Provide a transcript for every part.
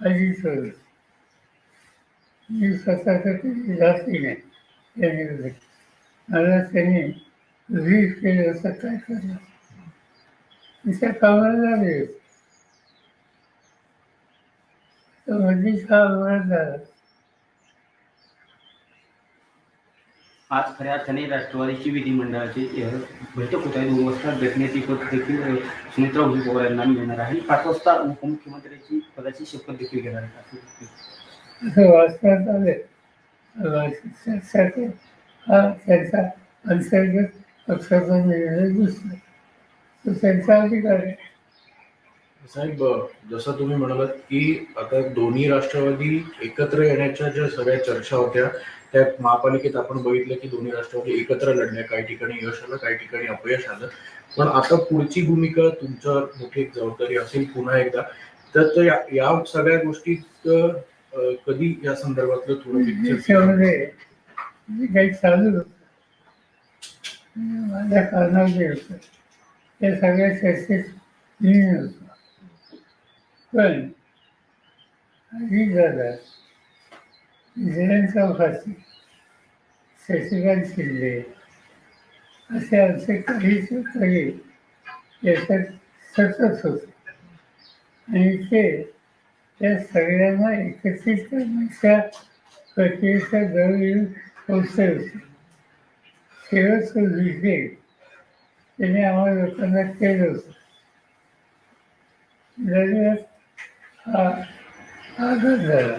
अजित मी स्वतःसाठी जास्ती नाही. त्यांनी मला त्यांनी वीज केलं असं काय करणार तिच्या कामाला लागले. तर मध्येच हा अपघात झाला आज खऱ्या अर्थाने राष्ट्रवादीची विधिमंडळाची बैठक होत आहे दोन वाजता घटनेची पद देखील सुमित्रा उभी पवार यांना मिळणार आहे. पाच वाजता उपमुख्यमंत्र्याची पदाची शपथ देखील घेणार आहे असं असं वाचण्यात आले शिक्षणासाठी हा त्यांचा अंतर्गत पक्षाचा निर्णय दिसतो तो त्यांचा अधिकार आहे. साहेब जसं तुम्ही म्हणालात की आता दोन्ही राष्ट्रवादी एकत्र येण्याच्या ज्या सगळ्या चर्चा होत्या त्या महापालिकेत आपण बघितलं की दोन्ही राष्ट्रवादी एकत्र लढल्या काही ठिकाणी यश आलं काही ठिकाणी अपयश आलं. पण आता पुढची भूमिका तुमच्यावर मोठी एक जबाबदारी असेल पुन्हा एकदा. तर या या सगळ्या गोष्टीत कधी या संदर्भातलं थोडं picture देशामध्ये जे काही चालू माझ्या कानावर जे होतं. त्या सगळ्या चर्चेत मी होतो पण हल्ली झाला जयंत चौकाशी शशिकांत शिंदे असे आमचे काहीच काही याच्यात सतत होते. आणि ते त्या सगळ्यांना एकत्रित करण्याच्या प्रक्रियेचा जवळ येऊन पोचले होते. शेवटचं विषय त्याने आम्हाला लोकांना केलं होतं. दरम्यान हा आघात झाला.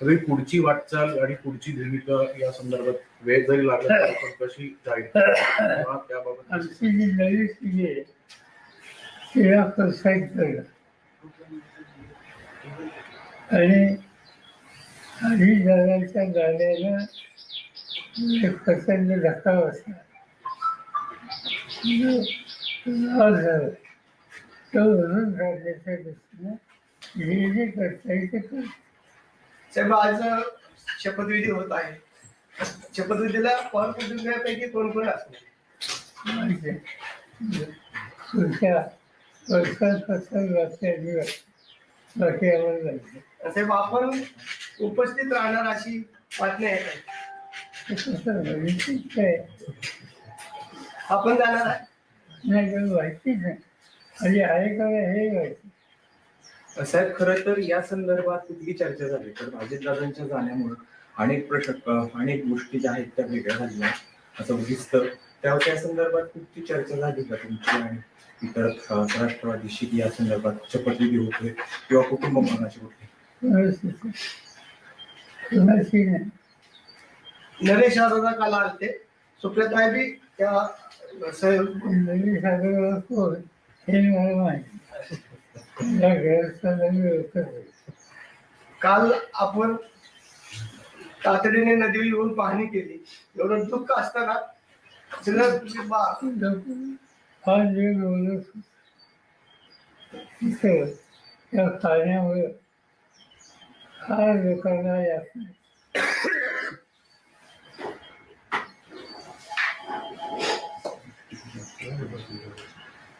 सगळी पुढची वाटचाल आणि पुढची भूमिका या संदर्भात वेळ जरी लागला तरी कशी जाईल? त्याबाबत आमची जी नवी पिढी आहे तिला प्रोत्साहित करणं आणि आधी जगाच्या गाण्याला एक प्रचंड धक्का बसला. जो झाला. तो म्हणून राज्याच्या दृष्टीने जे जे करता येईल ते करतो साहेब आज शपथविधी होत आहे. शपथविधीला पवार कुटुंबियापैकी कोण कोण असणार? माहिती आहे. साहेब आपण उपस्थित राहणार अशी बातमी आहे आपण जाणार आहे. नाही माहितीच नाही. आणि आहे का हे माहिती. साहेब खरं तर या संदर्भात कुठली चर्चा झाली? तर अजितदादांच्या जाण्यामुळे अनेक प्रश्न अनेक गोष्टी ज्या आहेत त्या वेगळ्या झाल्या असं दिसतं त्या त्या संदर्भात कुठची चर्चा झाली का तुमची? आणि इतर राष्ट्रवादीशी या संदर्भात शपथविधी होते किंवा कुटुंब मनाची कुठली नाही नरेश दादा काल आलते. सुप्रियाताई बी त्या सागर कोण? हे मला माहिती या घराचा नवी काल आपण तातडीने नदीवर येऊन पाहणी केली. एवढं दुःख असताना सगळं बा- हा जे बोलत तिथं पाण्यामुळे फार लोकांना यात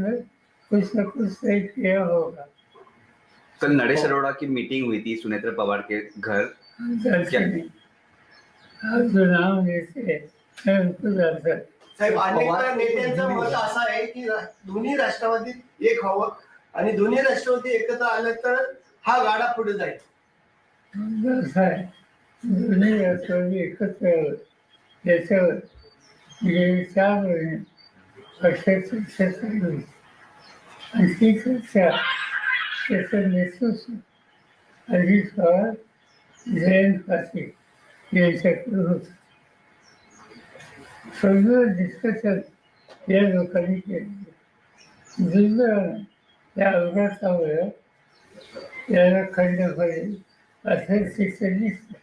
है कुछ न कुछ तय किया होगा कल नरेश अरोड़ा की मीटिंग हुई थी सुनेत्रा पवार के घर। हैं जानता साहेब अनेक वेळा नेत्यांचं मत असं आहे की दोन्ही राष्ट्रवादीत एक व्हावं आणि दोन्ही राष्ट्रवादी एकत्र आलं तर हा गाडा पुढे जाईल. असं आहे एकत्र याच्यावर गेली चार महिने पक्षाची चर्चा झाली आणि ती चर्चा त्याचं नेतृत्व अजित पवार जयंत पाटील यांच्याकडे होतं. सगळं डिस्कशन या लोकांनी केलं दुर्दैवानं त्या अपघातामुळे याला खंड पडेल असं शिक्षण दिसतं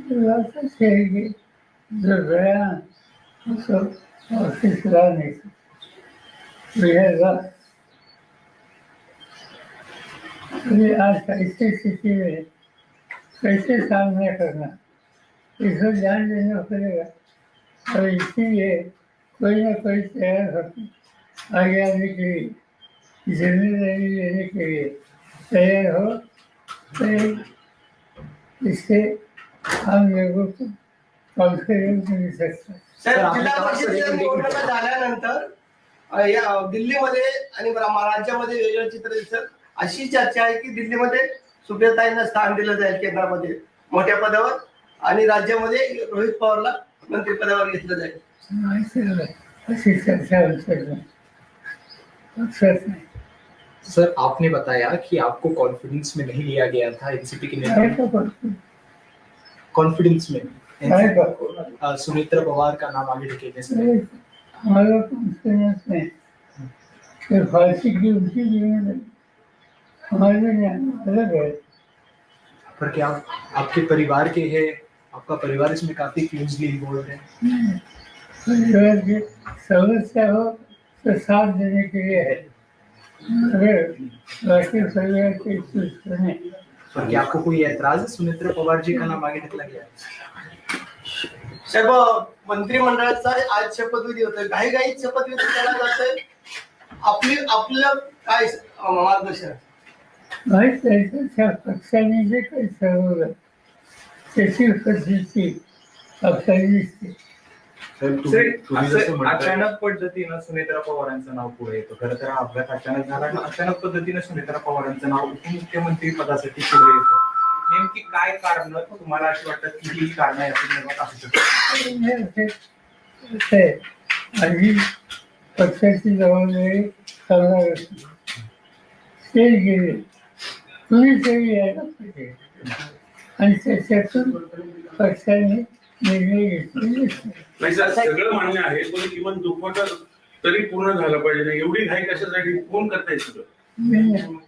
असंच आहे की जो गया उसको ऑफिस आज ऐसी स्थिति में कैसे सामना करना इसको ध्यान देना पड़ेगा और इसीलिए कोई ना कोई तैयार होकर आगे आने के लिए जिम्मेदारी लेने के लिए तैयार हो तो इससे है सर, जिल्हा परिषदेच्या निवडणुका झाल्यानंतर अ, या दिल्लीमध्ये आणि रा- राज्यामध्ये वेगळं चित्र दिसत अशी चर्चा आहे की दिल्लीमध्ये सुप्रियाताईंना स्थान दिलं जाईल केंद्रामध्ये मोठ्या पदावर आणि राज्यामध्ये रोहित पवारला मंत्रिपदावर घेतलं जाईल. सर आपने बताया कि आपको कॉन्फिडेंस में नहीं लिया गया था एनसीपी के नेता कॉन्फिडेंस में। अ, सुमित्रा पवार का नाम आगे ढकेलने से अरे, हमारा कॉन्फिडेंस नहीं कि फांसी की उनकी जिम्मेदारी हमारे यहाँ अलग है। पर क्या आपके परिवार के है? आपका परिवार इसमें काफी क्लोजली इन्वॉल्व है। परिवार की समस्या हो तो साथ देने के लिए है। अगर बाकी परिवार के कुछ क्या आपको कोई ऐतराज है सुमित्रा पवार जी का नाम आगे ढकला गया है? साहेब मंत्रिमंडळाचा आज शपथविधी होतोय. घाई घाईत शपथविधी केला जातोय. आपली आपलं काय मार्गदर्शन? पक्षाने जे काही ठरवलं त्याची आपल्याला दिसते. साहेब तुम्ही तुम्ही असं अचानक पद्धतीनं सुनेत्रा पवारांचं नाव पुढे येतं. खरं तर हा अपघात अचानक झाला आणि अचानक पद्धतीनं सुनेत्रा पवारांचं नाव उपमुख्यमंत्री पदासाठी पुढे येतं. नेमकी काय कारण तुम्हाला अशी वाटतात की ही कारण या संदर्भात असू शकतात? पक्षाची जबाबदारी करणार असते. ते गेले. यायला पाहिजे आणि त्याच्यातून पक्षाने. नाही सर सगळं मान्य आहे पण किमान तरी पूर्ण झालं पाहिजे ना. एवढी घाई कशासाठी? कोण करताय सगळं.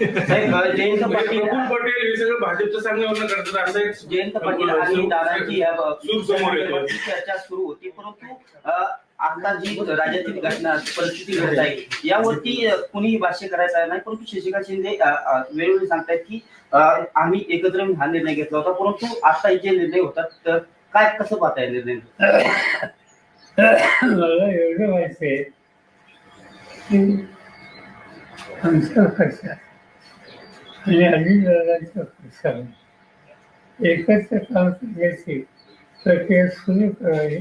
साहेब जयंत पाटील प्रफुल्ल पटेल हे सगळं भाजपच्या सांगण्यावरनं करतात. असं एक जयंत पाटील आणि दादांची या सूर समोर येतो चर्चा सुरू होती परंतु अ, आता जी राज्यातील घटना परिस्थिती घडत आहे यावरती अ, कुणीही भाष्य करायचं नाही परंतु शशिकांत शिंदे अ, अ, वेळोवेळी सांगतायत की अ, आम्ही एकत्र हा निर्णय घेतला होता परंतु आता जे निर्णय होतात तर काय कसं पाहताय निर्णय? मला एवढं माहिती आहे की आमच्या पक्षात आणि अजितदादांच्या पक्षाने एकत्र काम करण्याची प्रक्रिया सुरू करावी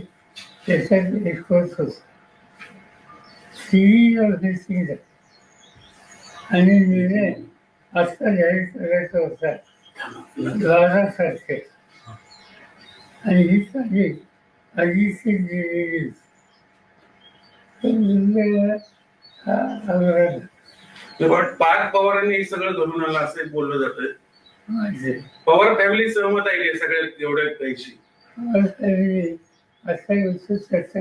त्याच्यात एक होत होत सिरीज ऑफ आणि निर्णय आत्ता जाहीर करायचा होता. द्वारासारखे तारखेला आणि ही तारीख अजितची दिलेली पण पार्थ पवारांनी हे सगळं घडून आलं असं बोललं जातं. पवार फॅमिली सहमत आहे सगळ्या एवढ्या काहीशी असा विषय चर्चा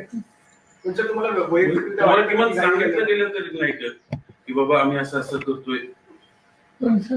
तुम्हाला किमान सांगितलं? गेलं तरी नाही की बाबा आम्ही असं असं करतोय पण सर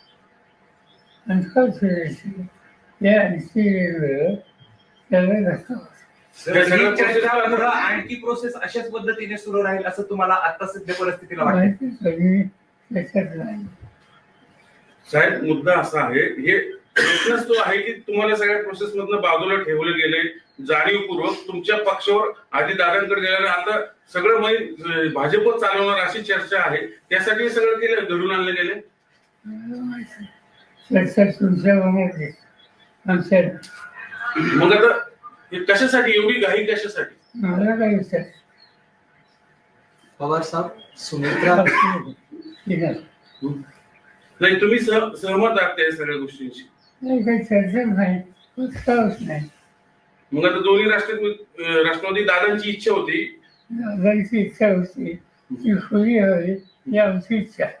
या त्याला हे सगळं चर्चा process- पुढं आणखी प्रोसेस अशाच पद्धतीने सुरू राहील असं तुम्हाला आता सध्या परिस्थितीला वाटतं माहिती कधी त्याच्यात नाही साहेब मुद्दा असा आहे हे प्रश्नच तो आहे की तुम्हाला सगळ्या प्रोसेस मधनं बाजूला ठेवले गेले जाणीवपूर्वक तुमच्या पक्षावर आधी दादांकडे गेल्याने आता सगळं म्हणजे भाजपच चालवणार अशी चर्चा आहे त्यासाठी हे सगळं केलं घडून आणले गेले चर्चा मग आता हे कशासाठी? एवढी घाई कशासाठी? मला काय विचार? पवार साहब सुमित्रा. नाही नाही तुम्ही सह- सहमत आहात त्या सगळ्या गोष्टींशी? नाही, काही चर्चा नाही. उत्साहच नाही. मग आता दोन्ही राष्ट्र राष्ट्रवादी दादांची इच्छा होती. दादांची इच्छा होती. ती खुली हवी ही आमची इच्छा आहे.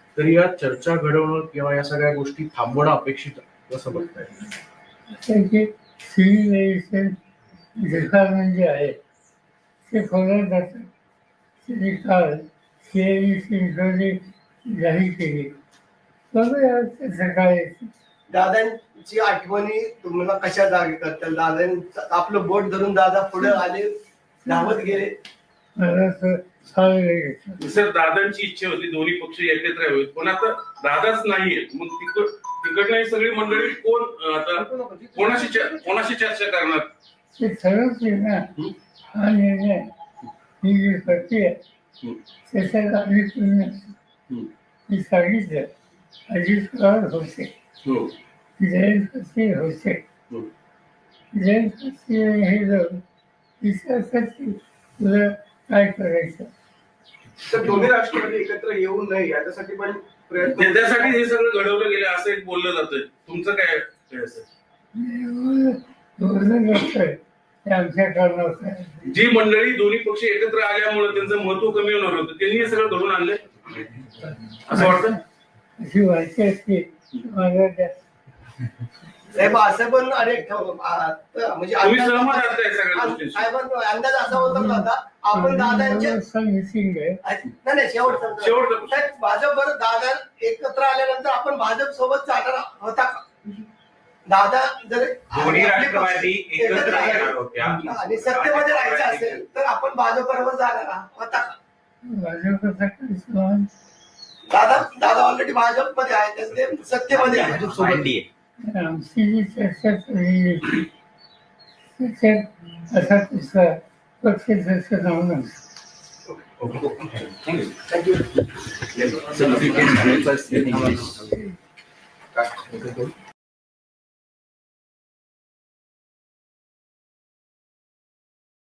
तरी या चर्चा घडवणं किंवा या सगळ्या गोष्टी थांबवणं अपेक्षित आहे. कसं बघताय. डिपार्टमेंट जे आहे. ते त्यांनी काल जाहीर केली. दादांची आठवणी तुम्हाला कशा जागी करतात? दादांचं आपलं बोट धरून दादा पुढे आले धावत गेले. सर दादांची इच्छा होती दोन्ही पक्ष एकत्र यावेत. पण आता दादाच नाहीये मग तिकड तिकडनं ही सगळी मंडळी कोण आता कोणाशी कोणाशी चर्चा करणार? ते ठरवते ना. हा निर्णय ही जी प्रक्रिया. त्याच्यात आम्ही पूर्ण हम्म. मी सांगितलं. अजित पवार होते. हो. जयंत पाटील होते. हम्म. जयंत पाटील हे जाऊन विचारतात की तुला काय करायचं तर दोन्ही राष्ट्रवादी एकत्र येऊ नये याच्यासाठी पण प्रयत्न त्या- त्यासाठी हे सगळं घडवलं गेलं असं एक बोललं जातंय. तुमचं काय काय असेल? ते आमच्या आहे. जी मंडळी दोन्ही पक्ष एकत्र आल्यामुळे त्यांचं महत्त्व कमी होणार होतं त्यांनी हे सगळं घडून आणलंय? असं वाटतं? अशी वाटते असते. मला साहेब असं पण त- म्हणजे तुम्ही अंदाज- सहमत आहात त्या सगळ्या अं- गोष्टींशी? साहेबांचा अंदाज असा होता आता आपण दादांच्या मिटिंग आहे. नाही नाही शेवट शेवटचं. साहेब भाजप बरं दादा एकत्र आल्यानंतर आपण भाजप सोबत जाणार होता का? दादा जर दोन्ही राष्ट्रवादी एकत्र आले येणार होत्या. आणि सत्तेमध्ये राहायचं असेल तर आपण भाजप बरोबर जाणार होता का? भाजपचा दादा दादा ऑलरेडी भाजपमध्ये आहे तर ते सत्तेमध्ये आहे मांडली आहे जी चर्चा होती त्याच्यात असा कुठला पक्ष त्याचं नाव नव्हतं थँक्यू काय?